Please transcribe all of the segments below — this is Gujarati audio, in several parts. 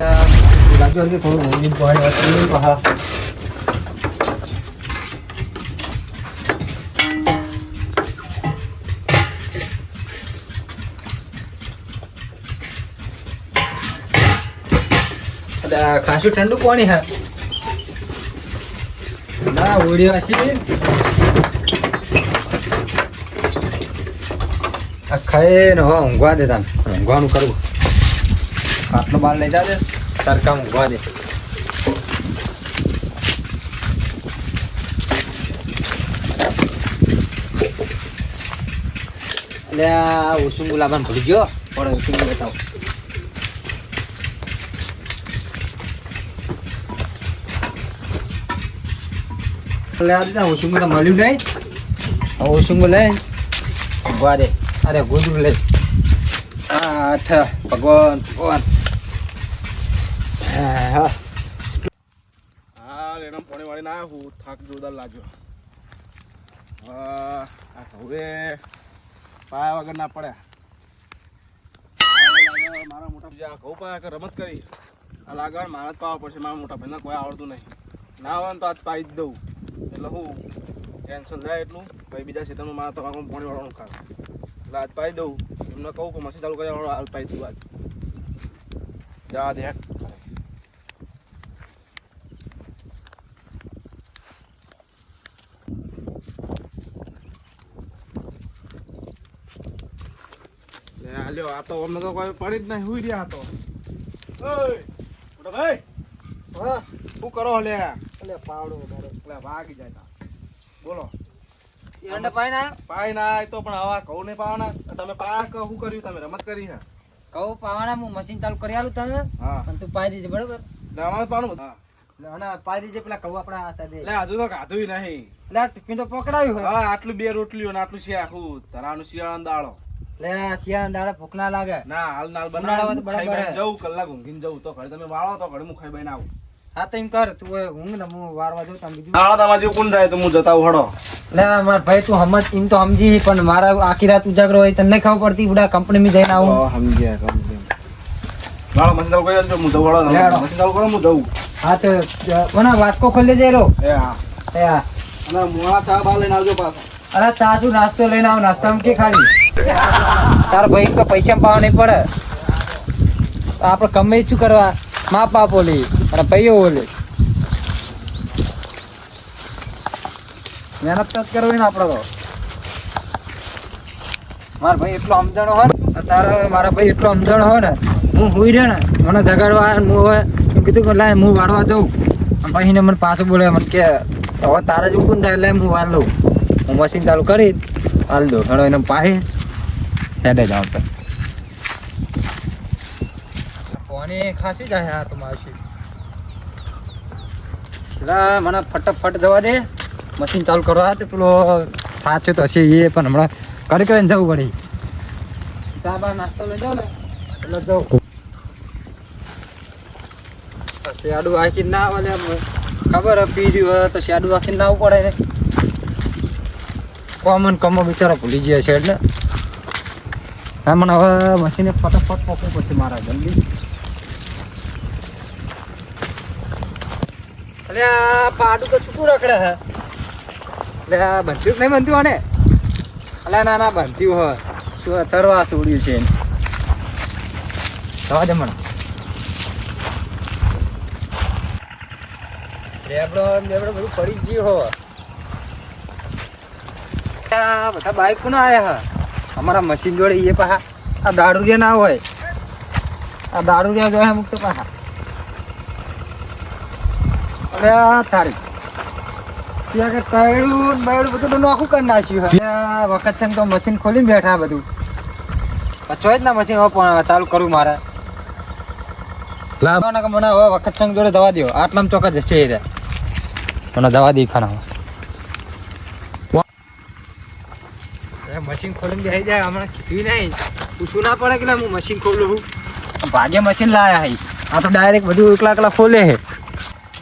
લાગ્યો કે થોડું હતું પહા અલા, ખાસું ઠંડુ પાણી હા? ના ઓળી હસી આ ખાઈ ને હવે ઊંઘવા દે તાન. ઊંઘવાનું કરવું. આટલો બહાર લઈ જાજે. તડકા ઊંઘવા દે એટલે આ લાવવાનું ભૂલી ગયો. પણ ઉસુંગુ બતાવો. એટલે આ દીધા મળ્યું નહીં. ઉસુંગુ લઈ. ઊભા દે અરે ગુજરું લઈ. આઠ, ભગવાન ભગવાન. હા એના પોણી ના હું થાક જોરદાર લાગ્યો. હવે પાયા વગર ના પડ્યા. મારા મોટા બીજા ઘઉં પાયા કે રમત કરી. આ મારા જ પડશે, મારા મોટા ભાઈને કોઈ આવડતું નહીં. ના આવે તો આજ પાઈ જ દઉં. એટલે હું ટેન્શન થાય એટલું ભાઈ બીજા ક્ષેત્રમાં મારા તમાકુ પોણી વાળવાનું ખાવ એટલે આજ પાઈ દઉં. એમને કહું કે મસી ચાલુ કરી હાલ પાઈ દઉં આજ જવા દે. લ્યો આ તો અમને તો કોઈ પડી જ નહીં હુઈ રહ્યા તો. ઓય ભાઈ. હા શું કરો લે? એટલે પાવડો મારો ભાગી જાય બોલો. એંડા પાય ના પાય ના તો પણ હવા કહું નહીં પાવાના. તમે પા કહું કર્યું? તમે રમત કરી હે કહું પાવાના હું મશીન ચાલુ કરી આલું તને. હા. અને તું પાઈ દેજે બરોબર? લે પાવાનું હા. પાઈ દેજે પેલા કહું આપણા આ સાથે લે હજુ તો ખાધું નહીં. એટલે ટિફિન તો પકડાયું હોય. હા આટલું બે રોટલીઓ ને આટલું છે આખું. તરાનું શિયાળાનો દાળો એટલે આ શિયાળા દાડે ભૂખ ના લાગે. ના હાલ નાલ બનાવો. બરાબર જવું કલાક ઊંઘીને જવું તો ઘરે તમે વાળો તો ઘરે હું ખાઈ આવું હા તો એમ કર તું ઊંઘ ને હું વારવા જઉં તમે બીજું તમારે જેવું કોણ જાય તો હું જતા હડો મારા ભાઈ તું સમજ એમ તો સમજી પણ મારા આખી રાત ઉજાગરો હોય તને ખબર પડતી બધા કંપની માં જઈને આવું. સમજ્યા સમજ્યા. મારો મશીન ચાલુ કરી હું જવું હળો મશીન ચાલુ કરો હું જવું હા તો મને વાટકો ખોલી જઈ રો એ હા. એ હા. અને મોળા ચા બા લઈને આવજો પાછા. અરે તાજુ નાસ્તો લઈને આવ નાસ્તામાં કે ખાલી? તાર ભાઈ તો પૈસા પાવા નહીં પડે. આપણે કમે શું કરવા? મા બાપ ઓલી. અને પૈયો મહેનત જ કરવી ને આપણે તો મારા ભાઈ એટલો સમજણો હોય ને તારા મારા ભાઈ એટલો સમજણો હોય ને, હું હુઈ રહ્યો ને, મને જગાડવા હું હવે એમ કીધું કે લાય હું વાળવા જઉં. પછી ને મને પાછું બોલે મને કે, હવે તારે જ ઉકુન થાય એટલે હું વાળ લઉં. હું મશીન ચાલુ કરી હાલ દઉં હેડો એને પાહી, હેડે જાઉં તો પાણી ખાસી જાય આ તો માસી પેલા મને ફટાફટ જવા દે. મશીન ચાલુ કરવા તો પેલો સાચો તો હશે એ, પણ હમણાં કરી કરીને જવું પડે. ચા બા, નાસ્તો લઈ જાઓ ને. એટલે જવું. શેડું આખી ના આવે ખબર પી રહ્યું હોય તો શેડું આખી ના આવવું પડે ને. કોમન કમો બિચારો ભૂલી ગયા છે એટલે. હા મને હવે મશીને ફટાફટ પોકવું પડશે મારા જલ્દી એટલે આ પાડું તો છૂટું રખડે હે. એટલે આ બનતું નહીં બનતું આને? અલે ના ના, બનતું હોય. શું અથરવા તોડ્યું છે. જવા દે મને. લેબડો ને બધું પડી ગયું હો બધા બાઈક કોને આયા હા. અમારા મશીન જોડે એ પાહા આ દારૂ ના હોય. આ દારૂ મુક્ત પાછા. અરે આ તારી. ત્યાં કે તૈડું ને બધું નોખું કરી નાખ્યું વખત છે તો મશીન ખોલીને બેઠા બધું. ચોય જ ના મશીન હવે ચાલુ કરું મારે. લાવ ના કે મને હવે વખત સંગ જોડે દવા દો. આટલામાં ચોક્કસ જશે એ રહ્યા. મને દવા દી ખાના મશીન ખોલીને બેસી જાય હમણાં કીધું નહીં. પૂછવું ના પડે કે હું મશીન ખોલું ભાગે મશીન લાયા હઈ આ તો ડાયરેક્ટ બધું એકલા એકલા ખોલે હે.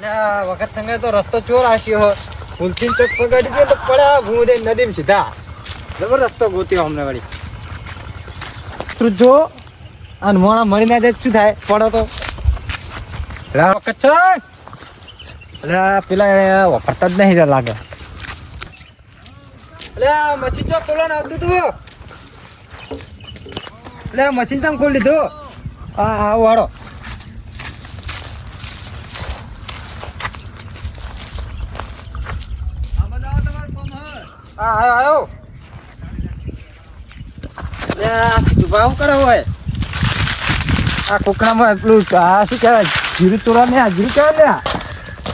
વખત સંગે તો રસ્તો ચોર આશ્યો ભૂલથી ચોક પગાડી ગયો તો પડ્યા ભૂ નદીમ સીધા. જબર રસ્તો ગોત્યો અમને વળી. તું જો અને મોણા મળી ના જાય શું થાય? પડો તો. વખત છો? અલે પેલા વફરતા જ નહીં લાગે. અરે મચી ચોક ખોલો ને આવતું તું. લે મચીન ચમ ખોલી લીધું. હા હા વાળો હા આયો આયો લે આ દુભા શું કરે હોય. આ આ શું કહેવાય? જીરું તોડા ને આ જીરું કહેવાય લે આ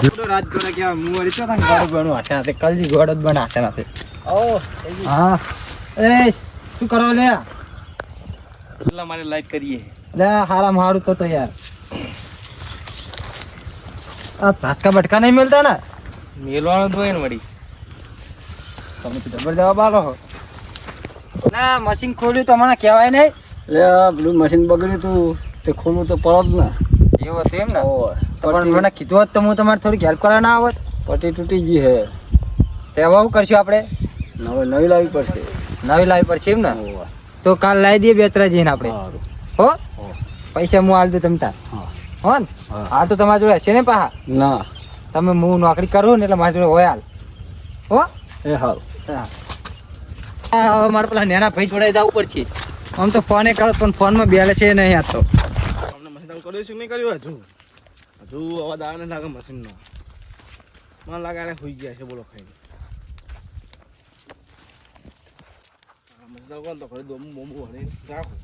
જીરું રાત જોડે કહેવાય હું વળી છો તને ગોળ બનવા હાથે હાથે કલજી ગોળ જ બના હાથે હાથે. હા. એ શું કરો લે? એટલા મારે લાઈક કરીએ. લે હારામ હારું તો તો યાર આ તાટકા બટકા નહીં મળતા ને? મેલવાનું તો હોય ને વળી. તમે તો જબર જવાબ આલો ના મશીન ખોલ્યું તો મને કહેવાય નહીં. લે પેલું મશીન બગડ્યું તું તે ખોલવું તો પડત ને. એવું હતું એમ ને? પણ મને કીધું હોત તો હું તમારે થોડીક હેલ્પ કરવા ના આવત પટી તૂટી ગઈ હે. તે હવે કરશું આપણે? નવી નવી લાવવી પડશે. નવી લાવી પડશે એમ ને? તો કાલ લાવી દઈએ બે ત્રણ જઈને આપણે હો. પૈસા હું આલ દઉં તમ તાર. હો. ને. હા. તો તમારા જોડે હશે ને પાહા? ના. તમે હું નોકરી કરું ને એટલે મારી જોડે હોય હાલ. હો? એ હાલ. હા. હા, હવે મારે પેલા નેના ભાઈ જોડે જવું પડશે. આમ તો ફોને કરો પણ ફોનમાં બેલે છે નહીં આ તો તમને મશીન કર્યું છે કે નહીં કર્યું હજુ. હજુ અવાજ આવે ને લાગે મશીનનો. મને લાગે આને સુઈ ગયા છે બોલો ખાઈ. મશીન તો કરી દો બોમું વળી રાખું.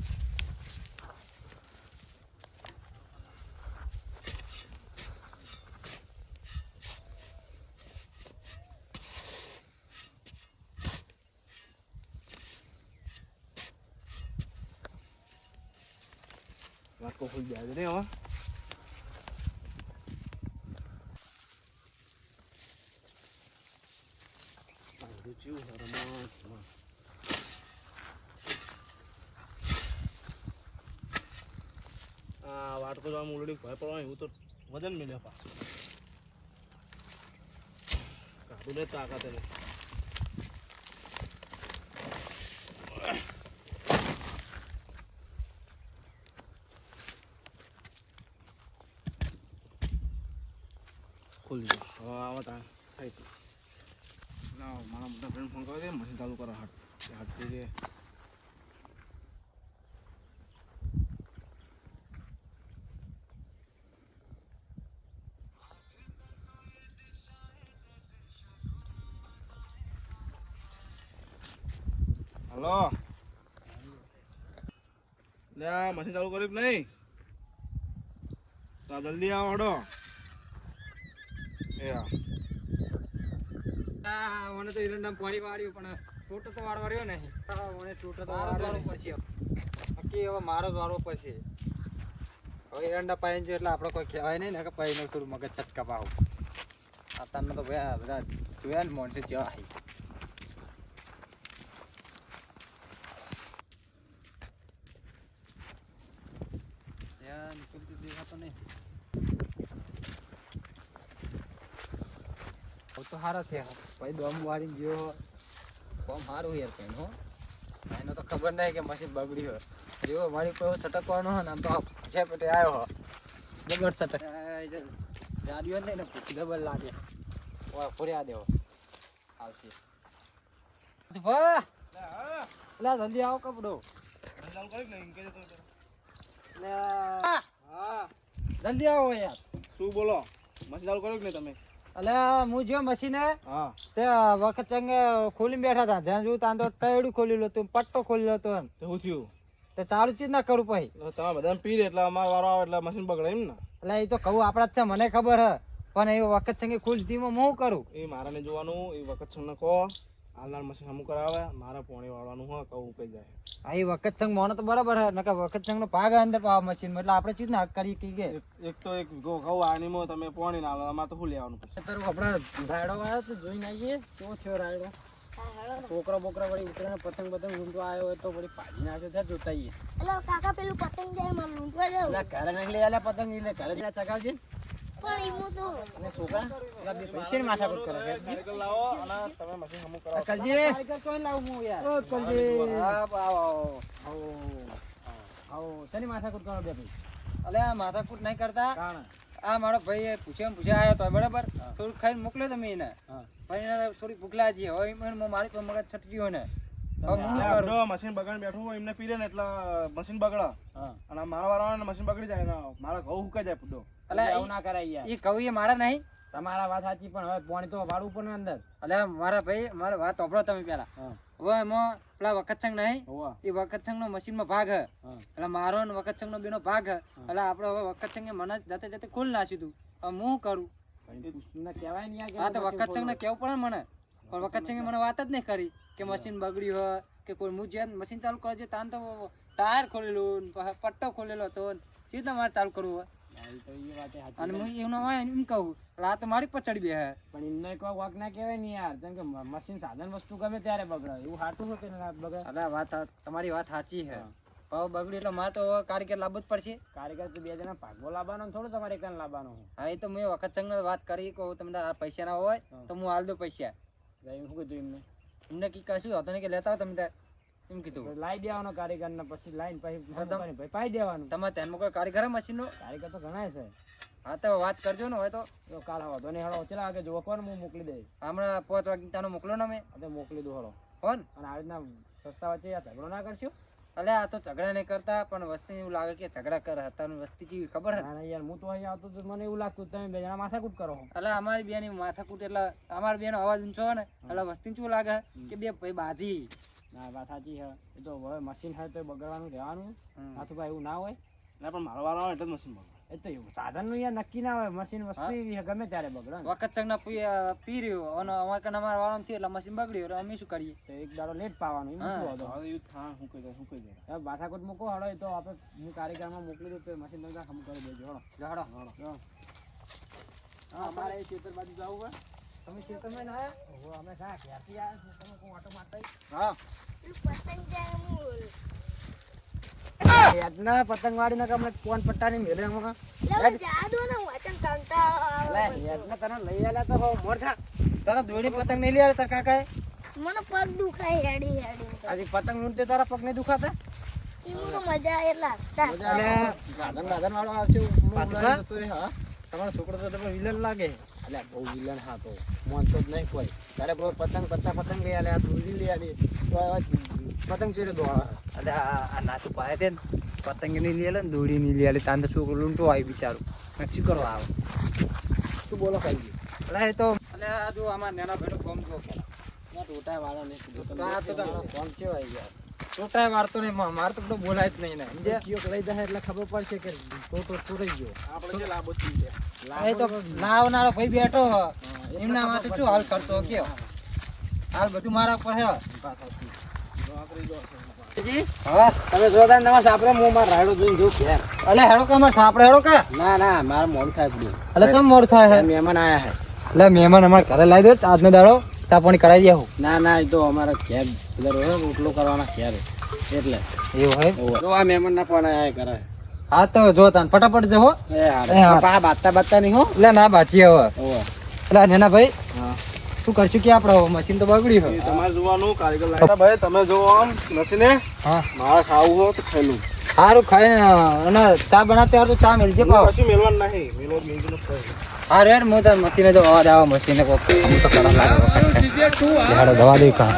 છે આ વાટકો જો આમ ભય પડવાનું એવું તો વજન મિલે પાછું કાઢું લે તાકાત એને ખુલી ગયો ગયું કરો, હાથ થઈ જાય હલો. મશીન ચાલુ કર્યું કે નહીં? તો જલ્દી આવો હડો. મને તો એરંડામાં પાણી વાળ્યું પણ ટોટો તો વાળવા રહ્યો નહીં મને ટોટો તો વાળવો પછી બાકી હવે મારો જ વાળવો પડશે હવે ઈરંડા પાઈને જો એટલે આપણે કોઈ કહેવાય નહીં ને કે પાઈને થોડું મગજ ચટકા પાવ. અત્યારના તો ભાઈ બધા જોયા ને મોન્ટી જેવા હવે તો સારા છે ભાઈ દમ વાળી ગયો. બમ સારું યાર કઈ હો. એનો તો ખબર નહીં કે મશીન બગડી હોય. જેવો મારી કોઈ સટકવાનો હોય ને આમ તો જે પેટે આવ્યો હો બગડ સટક. ગાડીઓ નહીં ને ડબલ લાગે. ઓય ફોડ્યા દેવો. આવશે વાહ લા જલ્દી આવો કપડો. જલ્દી આવો યાર. શું બોલો? મશીન ચાલુ કર્યું કે નહીં તમે? અલે હું જો મશીને તે વખત ચંગે ખોલીને બેઠા હતા જ્યાં જોયું ત્યાં તો ટયડું ખોલેલું હતું પટ્ટો ખોલેલો હતો એમ. તો થયું? તે તારું ચીજ ના કરું પછી. તમે બધા પી લે એટલે અમારો વારો આવે એટલે મશીન બગડે એમ ને. એટલે એ તો કહું આપણા જ છે મને ખબર હે. પણ એ વખત ચંગે ખુલ ધીમો હું કરું? એ મારાને જોવાનું એ વખત તમને કહો. હાલનાર મશીન અમુક કરાવે મારા પોણી વાળવાનું હોય કહું કઈ જાય. હા એ વખત ચંગ મોનો તો બરાબર હે નકર વખત ચંગ નો ભાગ અંદર પાવા મશીન એટલે આપણે ચીજ ના કરી કી કે. એક- તો એક ગો ઘઉં આણીમાં તમે પોણી ના લો અમારે તો શું લેવાનું પછી? તારું આપણા રાયડો આવ્યો તો જોઈને આવીએ કેવો થયો રાયડો? છોકરો બોકરો વળી ઉતરે પતંગ પતંગ ઊંધો આવ્યો હોય તો વળી પાડી નાખ્યો છે જોતા આવીએ. એટલે કાકા પેલું પતંગ જાય મને લૂંટવા જાવ. એટલે ઘરે નહીં લઈ આલ્યા પતંગ એટલે ઘરે જ ચગાવજે. માથાકૂટ નહીં કરતા આ મારો ભાઈ પૂછ્યા પૂછ્યા આવ્યો તો બરાબર. થોડું ખાઈને મોકલ્યો તમે એને. ભાઈ એને થોડી ભૂખ લાગી હવે મારી પર મગજ છટકી હોય ને મશીન બગાડ બેઠું હોય એમને પીરે ને એટલે મશીન બગડા. અને મારા વાળા મશીન બગડી જાય મારા ઘઉં હુકાઈ જાય પૂડો આવું ના કરાય યાર. ઈ કહું એ મારા નહીં. તમારા વાત સાચી પણ હવે પાણી તો વાળું પણ અંદર. અલે મારા ભાઈ મારા વાત સાંભળો તમે પેલા. હવે એમાં પેલા વખતસંગ નહીં. એ વખતસંગ નો મશીનમાં ભાગ એટલે મારો ને વખતસંગ નો બેનો ભાગ એટલે આપડે હવે વખતસંગે મને જાતે જાતે ખોલ નાખ્યું તું. હવે હું કરું? હા તો વખતસંગ ને કેવું પડે મને? પણ વખતસંગે મને વાત જ નહીં કરી કે મશીન બગડ્યું હોય કે કોઈ હું જ્યાં મશીન ચાલુ કરજો તાન તો ટાયર ખોલેલું પટ્ટો ખોલેલો હતો ને કેવી રીતે મારે ચાલુ કરવું હોય અને. હું એવું હોય એમ કહું રાત મારી પર ચડી બે પણ એમને કોઈ વાંક ના કહેવાય ને યાર. જેમ કે મશીન સાધન વસ્તુ ગમે ત્યારે બગડે એવું હાટું હોય કે રાત બગડે અલા વાત તમારી વાત સાચી છે. પાવ બગડી એટલે મારે તો કારગર લાવવો જ પડશે. કારીગર તો બે જણા ભાગો લાવવાનો થોડો તમારે એકલા લાવવાનો હા એ તો મેં વખત સંગ વાત કરી કહું તમને પૈસા ના હોય તો હું હાલ દઉં પૈસા. એમ કીધું એમને? એમને કી કશું હતો ને કે લેતા આવો તમે તાર. એમ કીધું. તો દેવાનો કારીગર ને પછી લાઈન પછી હા, તમ- પછી પાઈ દેવાનું. તમારે ધ્યાનમાં કોઈ કારીગર મશીન નો કારીગર તો ઘણા છે. હા તો વાત કરજો ને હોય તો. તો કાલ હવા તો હેડો ચલા આગે જો કોણ હું મોકલી દઈશ? હમણાં પાંચ વાગે તાનો મોકલો ને મેં આ તો મોકલી દઉં હળો. કોણ અને આ રીતના સસ્તા વચ્ચે ઝઘડો ના કરશો? અલે આ તો ઝઘડા નહીં કરતા પણ વસ્તી એવું લાગે કે ઝઘડા કરે હતા વસ્તી કેવી ખબર હે? ના ના યાર હું તો અહીં આવતો તો મને એવું લાગતું તમે બે જણા માથાકૂટ કરો એટલે અમારી બેની માથાકૂટ એટલે અમારી બેનો અવાજ ઊંચો ને એટલે વસ્તી શું લાગે? કે બે ભાઈ બાજી. ના વાત સાચી છે. એ તો હવે મશીન હોય તો બગડવાનું રહેવાનું. હમ. ભાઈ એવું ના હોય. ના પણ મારો વાળો એટલે જ મશીન બગડે. એ તો એવું સાધનનું યાર નક્કી ના હોય. મશીન વસ્તુ એવી છે ગમે ત્યારે બગડે વખત સંગ ના પી પી રહ્યો. અને અમારે કને અમારા વાળામાં થયું એટલે મશીન બગડ્યું. એટલે અમે શું કરીએ? તો એક દાડો લેટ પાવાનું એમ હા. શું હતો હવે યુદ્ધ થાય શું કહી જાય શું કહી હવે માથાકૂટ મૂકો હળો તો આપણે હું કારીગરમાં મોકલી દઉં તો મશીન તમે કામ કરી દેજો હળો. હળો. હળો. અમારે ખેતર બાજુ જવું હોય. તમે ખેતરમાં ના આયા? ઓહો, અમે શા ક્યાંથી આવ્યા તમે કોઈ ઓટો મારતા હા. પેલું પતંગ જાય મૂળ યાદના પતંગવાડી ના કમલે કોણ મેલે. એટલે ને વાચન કંટાળો લે, યાદના તને લઈ તો મોર થા. તારા દોડી પતંગ નહીં લે તાર કાકાએ? મને પગ દુખાય હેડી હેડી. આજે પતંગ લૂંટતે તારા પગ નહીં દુખાતા વાળો તમારો છોકરો તો તમે વિલન લાગે. અલ્યા બહુ વિલન હા તો. માનતો જ નહીં કોઈ. તારે બહુ પતંગ પત્તા પતંગ લઈ આલે આ દોરી લઈ આલી. પતંગ ચીરે દોડા અરે આ નાતું પાય તે પતંગ નહીં લે ને. દોડી નહીં લઈ આલે. તો છોકરો લૂંટો આવી બિચારું. શું કરવા આવો. શું બોલો ખાઈ અરે એ તો અલે આ જો આમાં નેના ભેડો કોમ જો પેલા ના ટોટા વાળા ને તો કોણ છે ભાઈ યાર. છોટાય વારતો નહીં મારે તો બોલાય જ નહીં ને સમજ્યા? લઈ જાય એટલે ખબર પડશે કે ટોટો તોડાઈ ગયો. આપણે જે લાભો જ છે તો લાવનારો ભાઈ બેઠો એમના માથે શું હાલ કરતો કયો? હાલ બધું મારા પર હે. તમે જોતા તમારે હું મારા રાયડો જોઈને જોઉં અલે હેડો કે અમારે સાપડે હેડો કે? ના ના મારે મોડું થાય પડ્યું. અલે કેમ મોડ થાય હે? મહેમાન આયા હે. એટલે મહેમાન અમારે ઘરે લાવી દો આજનો દાડો. તા પાણી કરાવી દેવું ના ના એ તો અમારા ઘેર રોહે રોટલો કરવાના ઘેર. એટલે. એવું હોય? જો આ મહેમાન ના પણ આયા કરે. હા તો જો તાન ફટાફટ જો હો એ હારે. પા બાતતા બાતતા નહીં હો. એટલે ના બાચી હવે. એટલે નેના ભાઈ શું કરશું કે આપણે મશીન તો બગડ્યું હોય. તમારે જોવાનું કારીગર લાગે ભાઈ તમે જો આમ મશીને હા. મારે ખાવું હોય તો ખાઈ લઉં સારું ખાઈ અને ચા બનાવતી તો ચા મેલજે પાવ પછી. મેળવાનું નહીં. મેળવો મેળવી. હા રે હું તાર મશીને જો અવાજ આવે મશીને કોક આમ તો કરવા લાગે. દવા દે કા